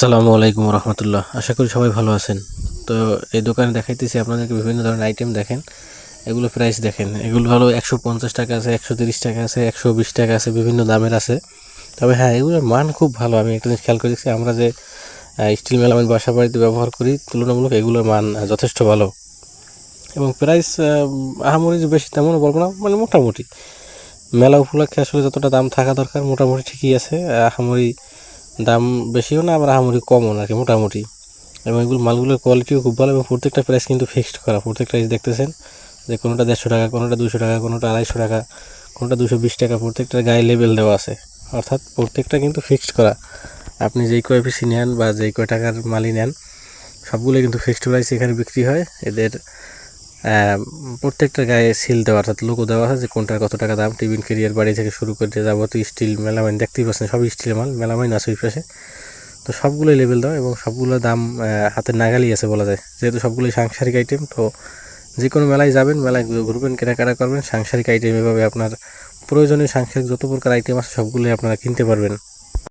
আসসালামু আলাইকুম রহমতুল্লাহ। আশা করি সবাই ভালো আছেন। তো এই দোকানে দেখাইতেছি আপনাদেরকে বিভিন্ন ধরনের আইটেম দেখেন। এগুলো প্রাইস দেখেন। এগুলো হলো একশো পঞ্চাশ টাকা আছে, একশো তিরিশ টাকা আছে, একশো বিশ টাকা আছে, বিভিন্ন দামের আছে। তবে হ্যাঁ এগুলোর মান খুব ভালো। আমি একটা জিনিস খেয়াল করেছি, আমরা যে স্টিল মেলামেন্ট বাসা বাড়িতে ব্যবহার করি, তুলনামূলক এগুলোর মান যথেষ্ট ভালো। এবং প্রাইস আহামরি যে বেশি তেমনও বলব না মানে মোটামুটি। মেলা উপলক্ষে আসলে যতটা দাম থাকা দরকার, মোটামুটি ঠিকই আছে আহামরি দাম বেশিও না, আবার আহামরি কমও না আর কি, মোটামুটি। এবং এগুলো মালগুলোর কোয়ালিটিও খুব ভালো এবং প্রত্যেকটা প্রাইস কিন্তু ফিক্সড করা। প্রত্যেকটা প্রাইস দেখতেছেন যে কোনোটা দেড়শো টাকা, কোনোটা দুশো টাকা, কোনোটা আড়াইশো টাকা, কোনোটা দুশো বিশ টাকা, প্রত্যেকটার গায়ে লেবেল দেওয়া আছে। অর্থাৎ প্রত্যেকটা কিন্তু ফিক্সড করা। আপনি যেই কয় পিসি নেন বা যেই কয় টাকার মালই নেন সবগুলো কিন্তু ফিক্সড প্রাইস এখানে বিক্রি হয়। এদের প্রত্যেকটা গায়ে সিল দেওয়া, অর্থাৎ লোগো দেওয়া আছে যে কোনটার কত টাকা দাম, টিফিন কেরিয়ার বাড়ি থেকে শুরু করে যাবতীয় স্টিল মেলামাইন দেখতেই পাচ্ছেন সবই স্টিলের মাল মেলামাইন আছে ওই পাশে। তো সবগুলোই লেভেল দেওয়া এবং সবগুলো দাম হাতের নাগালই আছে বলা যায়। যেহেতু সবগুলোই সাংসারিক আইটেম তো যে কোনো মেলায় যাবেন, মেলায় ঘুরবেন, কেনাকাটা করবেন, সাংসারিক আইটেম এভাবে আপনার প্রয়োজনীয় সাংসারিক যত প্রকার আইটেম আছে সবগুলোই আপনারা কিনতে পারবেন।